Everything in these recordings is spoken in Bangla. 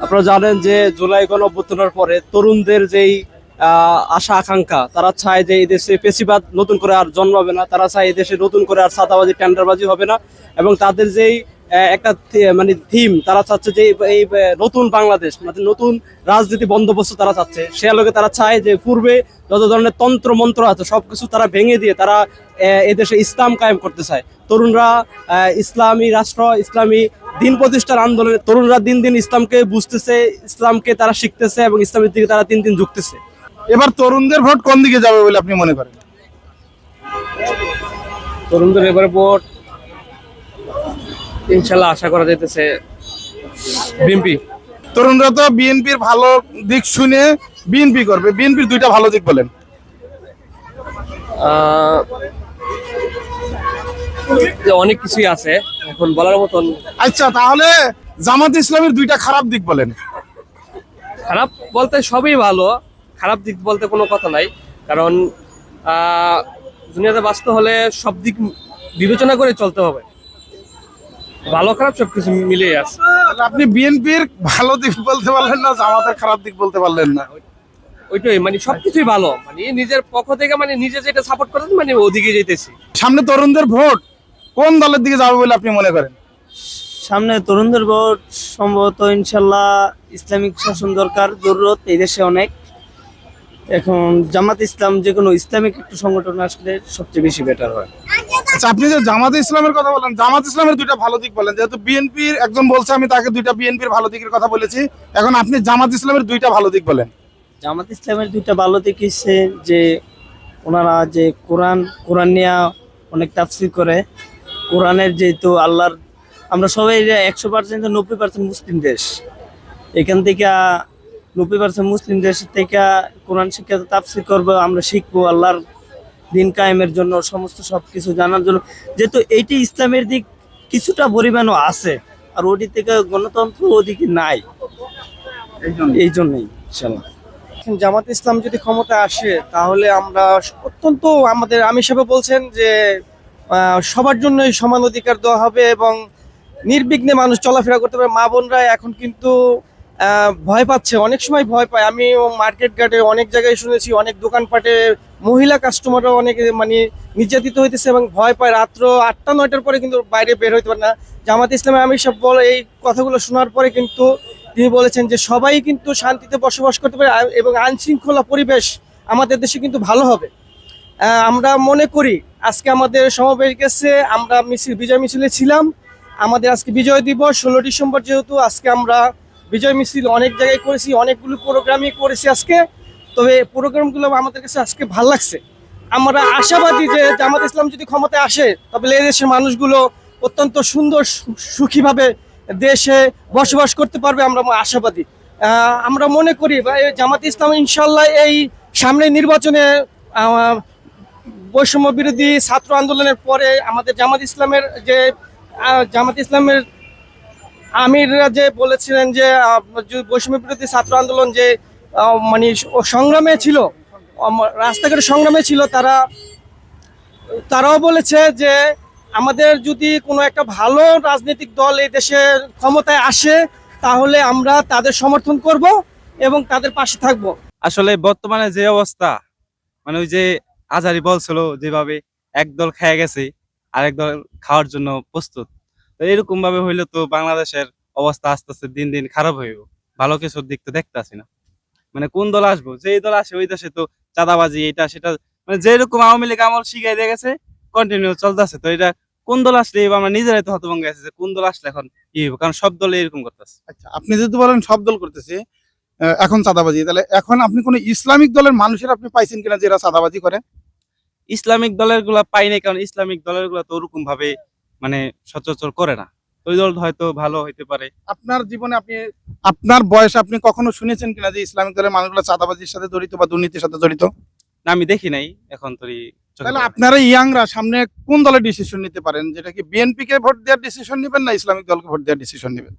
আপনারা জানেন যে জুলাই গণ অভ্যুত্থানের পরে তরুণদের যেই আশা, আকাঙ্ক্ষা, তারা চায় যে এই দেশে পেশিবাদ নতুন করে আর জন্মাবে না। তারা চায় এই দেশে নতুন করে আর সাদাবাজি টেন্ডারবাজি হবে না। এবং তাদের যেই একটা মানে থিম, তারা চাচ্ছে যে এই- নতুন বাংলাদেশ মানে নতুন রাজনীতি বন্দোবস্ত তারা চাচ্ছে। সে আলোকে তারা চায় যে পূর্বে যত ধরনের তন্ত্র মন্ত্র আছে, সবকিছু তারা ভেঙে দিয়ে তারা এদেশে ইসলাম কায়েম করতে চায়। তরুণরা ইসলামী রাষ্ট্র ইসলামী দিন প্রতিষ্ঠার আন্দোলনে তরুণরা দিন দিন ইসলামকে বুঝতেছে ইসলামকে তারা শিখতেছে এবং ইসলামের দিকে তারা দিন দিন ঝুঁকতেছে। এবার তরুণদের ভোট কোন দিকে যাবে বলে আপনি মনে করেন? তরুণদের এবার ভোট ইনশাল্লাহ আশা করা যাইতেছে বিএনপি। তরুণরা তো বিএনপির ভালো দিক শুনে বিএনপি করবে। বিএনপির দুইটা ভালো দিক বলেন। অনেক কিছুই আছে এখন বলার মতন আচ্ছা তাহলে জামাত ইসলামের দুইটা খারাপ দিক বলেন। খারাপ বলতে সবই ভালো খারাপ দিক বলতে কোনো কথা নাই। কারণ দুনিয়াতে বাঁচতে হলে সব দিক বিবেচনা করে চলতে হবে। ভালো খারাপ সবকিছু মিলে আছে। আপনি বিএনপির ভালো দিক বলতে পারলেন না জামাতের খারাপ দিক বলতে পারলেন না? ওইটাই মানে সবকিছুই ভালো। মানে নিজের পক্ষ থেকে মানে নিজে যেটা সাপোর্ট করে মানে ওদিকে যেতেছি সামনে তরুণদের ভোট। কোন দলের দিকে যাবে বলে আপনি মনে করেন? সামনে তরুণদের ভোট সম্ভবত ইনশাল্লাহ ইসলামিক শাসন দরকার জরুরত এই দেশে অনেক। এখন জামাত ইসলাম যে কোনো ইসলামিক একটু সংগঠন আসলে সবচেয়ে বেশি বেটার হয়। আচ্ছা আপনি যে জামাত ইসলামের কথা বলেন জামাত ইসলামের দুইটা ভালো দিক বলেন। যেহেতু বিএনপির একজন বলছে আমি তাকে দুইটা বিএনপির ভালো দিকের কথা বলেছি। এখন আপনি জামাত ইসলামের দুইটা ভালো দিক বলেন। জামাত ইসলামের দুইটা ভালো দিক হচ্ছে যে ওনারা যে কোরআন কোরআন নিয়ে অনেক তাফসির করে। কোরআনের যেহেতু আল্লাহর আমরা সবাই একশো পার্সেন্ট নব্বই পার্সেন্ট মুসলিম দেশ। এখান থেকে নব্বই পার্সেন্ট মুসলিম দেশ থেকে কোরআন শিক্ষা তাফসির করব আমরা শিখব আল্লাহর দিন কায়েমের জন্য সমস্ত সব কিছু জানার জন্য। যেহেতু এইটি ইসলামের দিক কিছুটা পরিমাণও আছে আর ওটি থেকে গণতন্ত্র ওদিকে নাই। এই জন্যই। ইনশাল্লাহ জামাত ইসলাম যদি ক্ষমতা আসে তাহলে আমরা অত্যন্ত আমাদের আমি হিসাবে বলছেন যে সবার জন্যই সমান অধিকার দেওয়া হবে এবং নির্বিঘ্নে মানুষ চলাফেরা করতে পারে। মা বোনরা এখন কিন্তু ভয় পাচ্ছে, অনেক সময় ভয় পায়। আমি মার্কেট ঘাটে অনেক জায়গায় শুনেছি, অনেক দোকানপাটে মহিলা কাস্টমাররা অনেক মানে নির্যাতিত হইতেছে এবং ভয় পায়। রাত্র আটটা, নয়টার পরে কিন্তু বাইরে বের হইতে পারে না। জামাত ইসলামে আমি সব বল এই কথাগুলো শোনার পরে কিন্তু তিনি বলেছেন যে সবাই কিন্তু শান্তিতে বসবাস করতে পারে এবং আইন শৃঙ্খলা পরিবেশ আমাদের দেশে কিন্তু ভালো হবে। আমরা মনে করি আজকে আমাদের সমাবেশ গেছে, আমরা মিছিল, বিজয় মিছিলে ছিলাম। আমাদের আজকে বিজয় দিবস, ষোলো ডিসেম্বর যেহেতু আজকে আমরা বিজয় মিছিল অনেক জায়গায় করেছি, অনেকগুলো প্রোগ্রামই করেছি আজকে। তবে প্রোগ্রামগুলো আমাদের কাছে আজকে ভালো লাগছে। আমরা আশাবাদী যে জামাত ইসলাম যদি ক্ষমতায় আসে, তবে এই দেশের মানুষগুলো অত্যন্ত সুন্দর সুখীভাবে দেশে বসবাস করতে পারবে, আমরা আশাবাদী। আমরা মনে করি জামাত ইসলাম ইনশাল্লাহ এই সামনে নির্বাচনে বৈষম্য বিরোধী ছাত্র আন্দোলনের পরে আমাদের জামাত ইসলামের যে জামাত ইসলামের আমিররা যে বলেছিলেন যে বৈষম্য বিরোধী ছাত্র আন্দোলন যে মানে সংগ্রামে ছিল রাস্তাঘাটে সংগ্রামে ছিল, তারা, তারাও বলেছে যে আমাদের যদি কোনো একটা ভালো রাজনৈতিক দল এই দেশে ক্ষমতায় আসে, তাহলে আমরা তাদের সমর্থন করব এবং তাদের পাশে থাকব। আসলে বর্তমানে যে অবস্থা মানে ওই যে আজারি বলছিল যেভাবে একদল খেয়ে গেছে, আরেক দল খাওয়ার জন্য প্রস্তুত। তো এরকম ভাবে হইলে তো বাংলাদেশের অবস্থা আস্তে আস্তে দিন দিন খারাপ হইব। ভালো কিছুর দিক তো দেখতে আসি না। মানে কোন দল আসব? যেই দল আসে ওই দেশে তো চাঁদাবাজি, এটা, সেটা মানে যেরকম আওয়ামী লীগ আমল শিখাই দিয়ে গেছে কন্টিনিউ চলতেছে। তো এটা কোন দল আসলে আমরা নিজেরাই তো হতভঙ্গ আছে যে কোন দল আসলে এখন কি হইব? কারণ সব দলে এরকম করতেছে। আচ্ছা আপনি যদি বলেন সব দল করতেছে এখন চাঁদাবাজি। তাহলে এখন আপনি কোন ইসলামিক দলের মানুষের আপনি পাইছেন কিনা যে এরা চাঁদাবাজি করে? ইসলামিক দলেরগুলা পাই নাই কারণ ইসলামিক দলেরগুলা তো ওরকম ভাবে মানে সচরাচর করে না। ওই দল হয়তো ভালো হইতে পারে। আপনার জীবনে আপনি আপনার বয়সে আপনি কখনো শুনেছেন কিনা যে ইসলামিক দলের মানুষগুলো চাঁদাবাজির সাথে জড়িত বা দুর্নীতির সাথে জড়িত? না আমি দেখি নাই এখন তোরই তাহলে। আপনারা ইয়াংরা সামনে কোন দলের ডিসিশন নিতে পারেন? যেটা কি বিএনপি কে ভোট দেওয়ার ডিসিশন নেবেন না ইসলামিক দলকে ভোট দেওয়ার ডিসিশন নেবেন?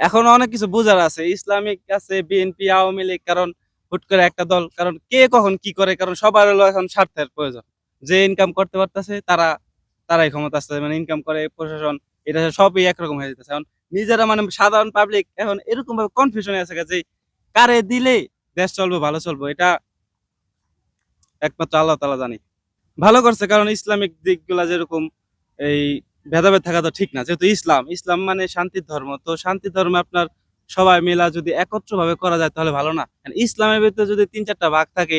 এখন অনেক কিছু বোঝার আছে। ইসলামিক আছে বিএনপি আওয়ামী লীগ, কারণ হুট করে একটা দল, কারণ কে কখন কি করে, কারণ সবার এখন স্বার্থের প্রয়োজন। যে ইনকাম করতে পারতেছে, তারা, তারাই ক্ষমতা আসতে মানে ইনকাম করে, প্রশাসন, এটা সবই একরকম হয়ে যেতেছে। এখন নিজেরা মানে সাধারণ পাবলিক এখন এরকম ভাবে কনফিউশনে আছে যে, কারে দিলে দেশ চলবে, ভালো চলবো? এটা একমাত্র আল্লাহ তালা জানি। ভালো করছে, কারণ ইসলামিক দিকগুলা যেরকম এই ভেদাভেদ থাকা তো ঠিক না যেহেতু ইসলাম ইসলাম মানে শান্তির ধর্ম তো শান্তির ধর্মে আপনার সবাই মিলা যদি একত্র ভাবে করা যায় তাহলে ভালো না। ইসলামের ভিতরে যদি তিন চারটা ভাগ থাকে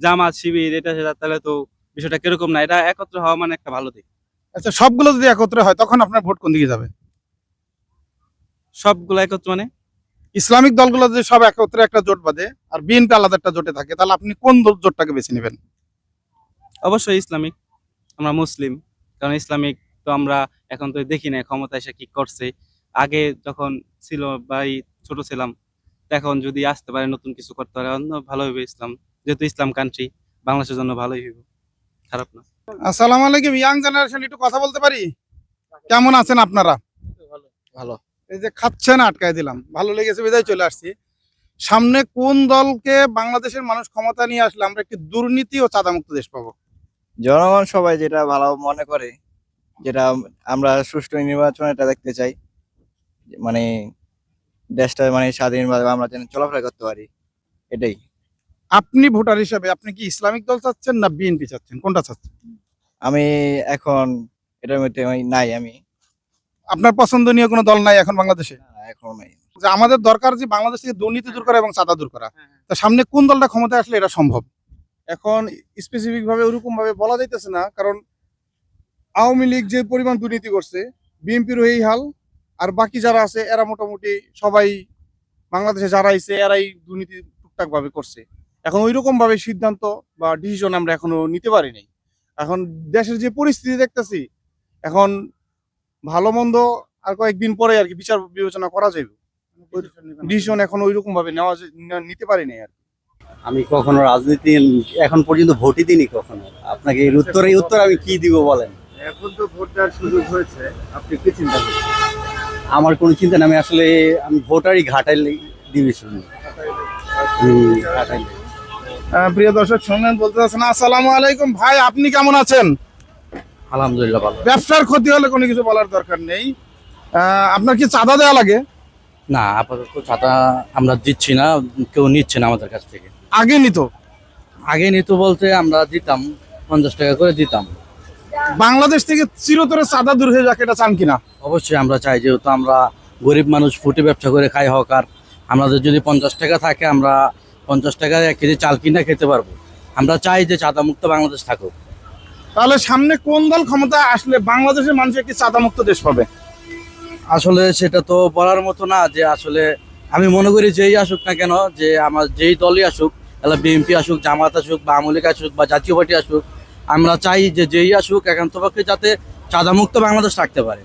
জামাত শিবির এটা সেটা তাহলে তো বিষয়টা কীরকম না এটা একত্র হওয়া মানে একটা ভালো দিক। আচ্ছা সবগুলো যদি একত্রে হয় তখন আপনার ভোট কোন দিকে যাবে? সবগুলো একত্র মানে? ইসলামিক দলগুলো যদি সব একত্রে একটা জোট বাঁধে আর বিএনপি আলাদা একটা জোটে থাকে তাহলে আপনি কোন জোটটাকে বেছে নেবেন? অবশ্যই ইসলামিক আমরা মুসলিম কারণ ইসলামিক তো আমরা এখন তো দেখি না ক্ষমতা এসে কি করছে। আগে যখন ছিল বা এই ছোট ছিলাম এখন যদি আসতে পারে নতুন কিছু করতে পারে অন্য ভালো হবে ইসলাম। যেহেতু ইসলাম কান্ট্রি বাংলাদেশের জন্য ভালোই হইব। খারাপ না। আসসালামু আলাইকুম ইয়াং জেনারেশন একটু কথা বলতে পারি? কেমন আছেন আপনারা? ভালো। এই যে খাচ্ছেন আটকায় দিলাম। ভালো লেগেছে বিদায় চলে আসছি। সামনে কোন দলকে বাংলাদেশের মানুষ ক্ষমতা নিয়ে আসলে আমরা একটি দুর্নীতি ও চাঁদামুক্ত দেশ পাবো? জনগণ সবাই যেটা ভালো মনে করে যেটা আমরা সুষ্ঠু নির্বাচন এটা দেখতে চাই। মানে দেশটা মানে স্বাধীনভাবে আমরা যেন চলাফেরা করতে পারি এটাই। আপনি ভোটার হিসাবে আপনি কি ইসলামিক দল চাচ্ছেন না বিএনপি চাচ্ছেন? কোনটা চাচ্ছেন? আমি এখন এটার মধ্যে নাই আমি। আপনার পছন্দনীয় কোনো দল নাই এখন বাংলাদেশে? এখন নাই। যে আমাদের দরকার যে বাংলাদেশ থেকে দুর্নীতি দূর করা এবং চাঁদা দূর করা। তা সামনে কোন দলটা ক্ষমতায় আসলে এটা সম্ভব? এখন স্পেসিফিক ভাবে ওরকম ভাবে বলা যাইতেছে না কারণ আওয়ামী লীগ যে পরিমাণ দুর্নীতি করছে বিএনপিরও এই হাল, আর বাকি যারা আছে, এরা মোটামুটি সবাই বাংলাদেশে যারা আইছে, এরাই দুর্নীতি টুকটাক ভাবে করছে। এখন ওই রকম ভাবে সিদ্ধান্ত বা ডিসিশন আমরা এখনও নিতে পারি নাই। এখন দেশের যে পরিস্থিতি দেখতেছি, এখন ভালো মন্দ আর কয়েকদিন পরে আর কি বিচার বিবেচনা করা যাবে ডিসিশন এখন ওই রকম ভাবে নেওয়া নিতে পারি নাই আর। আমি কখনো রাজনীতি এখন পর্যন্ত ভোটই দিইনি কখনো। আপনাকে এর উত্তর এই উত্তর আমি কি দিব বলেন? এখন তো ভোট দেওয়ার সুযোগ হয়েছে আপনি কি চিন্তা করছেন? আমার কোনো চিন্তা নেই আমি আসলে আমি ভোটারই ঘাটাই দিবি শুনি প্রিয় দর্শক শুনলেন বলতে চাচ্ছেন আসসালামু আলাইকুম। ভাই আপনি কেমন আছেন? আলহামদুলিল্লাহ ভালো। ব্যবসার ক্ষতি হলে কোনো কিছু বলার দরকার নেই। আপনার কি চাঁদা দেওয়া লাগে? না আপাতত ছাতা আমরা দিচ্ছি না কেউ নিচ্ছে না আমাদের কাছ থেকে। আগে নিত? আগে নিত বলতে আমরা দিতাম পঞ্চাশ টাকা করে দিতাম। বাংলাদেশ থেকে চিরতরে চাঁদা দূর হয়ে যাক এটা চান কিনা? অবশ্যই আমরা চাই যেহেতু আমরা গরিব মানুষ ফুটে ব্যবসা করে খাই হক আর আমাদের যদি পঞ্চাশ টাকা থাকে আমরা পঞ্চাশ টাকায় এক কেজি চাল কিনা খেতে পারব। আমরা চাই যে চাঁদা মুক্ত বাংলাদেশ থাকুক। তাহলে সামনে কোন দল ক্ষমতা আসলে বাংলাদেশের মানুষ একটি চাঁদামুক্ত দেশ পাবে? আসলে সেটা তো বলার মতো না যে আসলে আমি মনে করি যেই আসুক না কেন যে আমার যেই দলই আসুক তাহলে বিএনপি আসুক জামাত আসুক বা আমলিক আসুক বা জাতীয় পার্টি আসুক আমরা চাই যে যেই আসুক একান্ত পক্ষে যাতে চাঁদামুক্ত বাংলাদেশ থাকতে পারে।